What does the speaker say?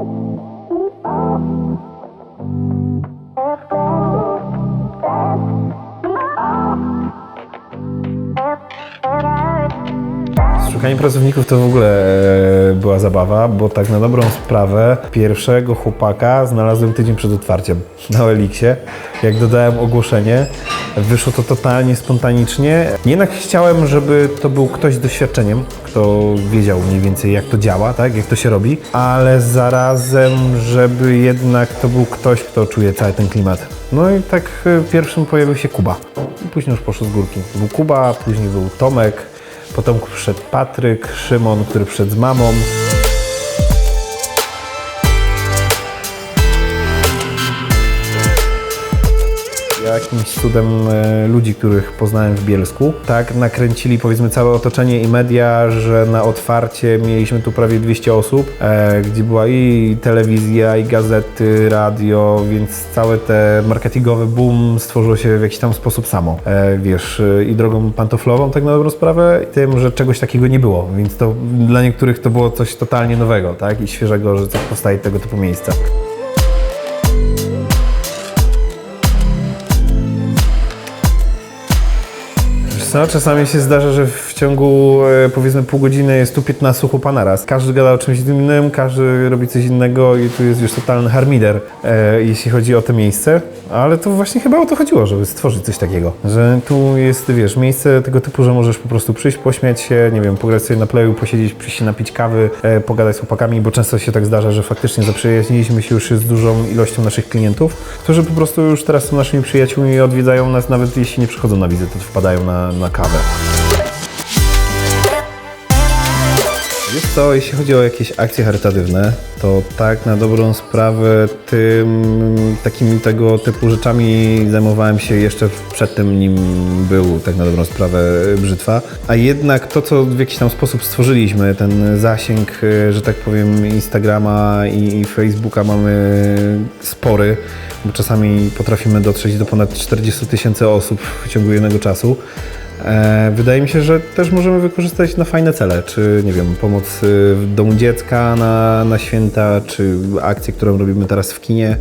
Oh, Szukanie pracowników to w ogóle e, była zabawa, bo tak na dobrą sprawę pierwszego chłopaka znalazłem tydzień przed otwarciem na Eliksie. Jak dodałem ogłoszenie, wyszło to totalnie spontanicznie. Jednak chciałem, żeby to był ktoś z doświadczeniem, kto wiedział mniej więcej jak to działa, tak, jak to się robi, ale zarazem, żeby jednak to był ktoś, kto czuje cały ten klimat. No i tak e, pierwszym pojawił się Kuba. I później już poszło z górki. Był Kuba, później był Tomek, Potem przyszedł Patryk, Szymon, który przyszedł z mamą. Jakimś cudem e, ludzi, których poznałem w Bielsku, tak nakręcili powiedzmy całe otoczenie i media, że na otwarcie mieliśmy tu prawie 200 osób, e, gdzie była i telewizja, i gazety, radio, więc całe te marketingowe boom stworzyło się w jakiś tam sposób samo. E, wiesz, i drogą pantoflową tak na dobrą sprawę, i tym, że czegoś takiego nie było, więc to dla niektórych to było coś totalnie nowego, tak, i świeżego, że powstaje tego typu miejsca. Wiesz Co, czasami się zdarza, że w ciągu e, powiedzmy pół godziny jest tu 15 chłopa naraz. Każdy gada o czymś innym, każdy robi coś innego i tu jest już totalny harmider, e, jeśli chodzi o to miejsce. Ale to właśnie chyba o to chodziło, żeby stworzyć coś takiego. Że tu jest, wiesz, miejsce tego typu, że możesz po prostu przyjść, pośmiać się, nie wiem, pograć sobie na playu, posiedzieć, przyjść się napić kawy, e, pogadać z chłopakami, bo często się tak zdarza, że faktycznie zaprzyjaźniliśmy się już z dużą ilością naszych klientów, którzy po prostu już teraz są naszymi przyjaciółmi i odwiedzają nas, nawet jeśli nie przychodzą na wizytę, to wpadają na, na kawę. Wiesz co, jeśli chodzi o jakieś akcje charytatywne, to tak na dobrą sprawę tym takimi tego typu rzeczami zajmowałem się jeszcze przed tym, nim był tak na dobrą sprawę brzytwa. A jednak to, co w jakiś tam sposób stworzyliśmy, ten zasięg, e, że tak powiem, Instagrama i, i Facebooka mamy spory, bo czasami potrafimy dotrzeć do ponad 40 tysięcy osób w ciągu jednego czasu. E, Wydaje mi się, że też możemy wykorzystać na fajne cele, czy nie wiem, pomoc y, w domu dziecka na, na święta, czy akcję, którą robimy teraz w kinie.